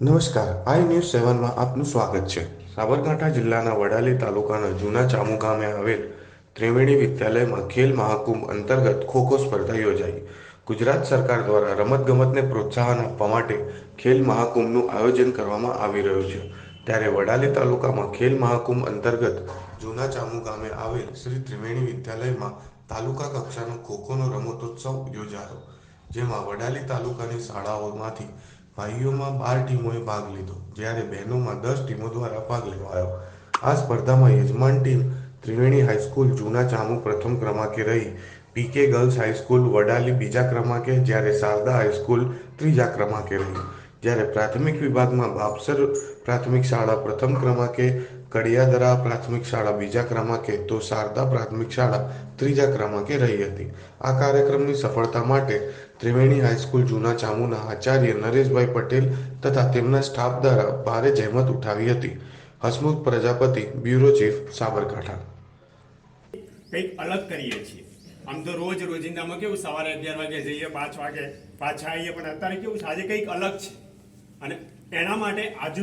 નમસ્કાર, આઈ ન્યૂઝ સેવનમાં આપનું સ્વાગત છે. સાબરકાંઠા જિલ્લાના વડાલી તાલુકાના જૂના ચામુ ગામે આવેલ ત્રિવેણી વિદ્યાલયમાં ખેલ મહાકુંભ અંતર્ગત ખોખો સ્પર્ધા યોજાઈ. ગુજરાત સરકાર દ્વારા રમતગમતને પ્રોત્સાહન આપવા માટે ખેલ મહાકુંભનું આયોજન કરવામાં આવી રહ્યું છે. ત્યારે વડાલી તાલુકામાં ખેલ મહાકુંભ અંતર્ગત જૂના ચામુ ગામે આવેલ શ્રી ત્રિવેણી વિદ્યાલયમાં તાલુકા કક્ષાનો ખોખોનો રમતોત્સવ યોજાયો, જેમાં વડાલી તાલુકાની શાળાઓમાંથી ભાઈઓમાં બાર ટીમોએ ભાગ લીધો, જ્યારે બહેનોમાં દસ ટીમો દ્વારા ભાગ લેવાયો આ સ્પર્ધામાં યજમાન ટીમ ત્રિવેણી હાઈસ્કૂલ જૂના ચામુ પ્રથમ ક્રમાંકે રહી. પીકે ગર્લ્સ હાઈસ્કૂલ વડાલી બીજા ક્રમાંકે, જ્યારે શારદા હાઈસ્કૂલ ત્રીજા ક્રમાંકે રહી જ્યારે પ્રાથમિક વિભાગમાં ભાપસર પ્રાથમિક શાળા પ્રથમ ક્રમાંકે, કડિયાદરા પ્રાથમિક શાળા બીજા ક્રમાંકે, તો શારદા પ્રાથમિક શાળા ત્રીજા ક્રમાંકે રહી હતી. આ કાર્યક્રમની સફળતા માટે ત્રિવેણી હાઈસ્કૂલ જૂના ચામુના આચાર્ય નરેશભાઈ પટેલ તથા તેમના સ્ટાફ દ્વારા ભારે જહેમત ઉઠાવી હતી. Hasmukh Prajapati, bureau chief, Sabarkantha. કંઈક અલગ કરીએ છીએ. આમ તો રોજ રોજિંદામાં કેવું સવારે અગિયાર વાગે જઈએ, પાંચ વાગે પાછા આવીએ, પણ અત્યારે કેવું છે? આજે કંઈક અલગ છે. અને એના માટે આજનું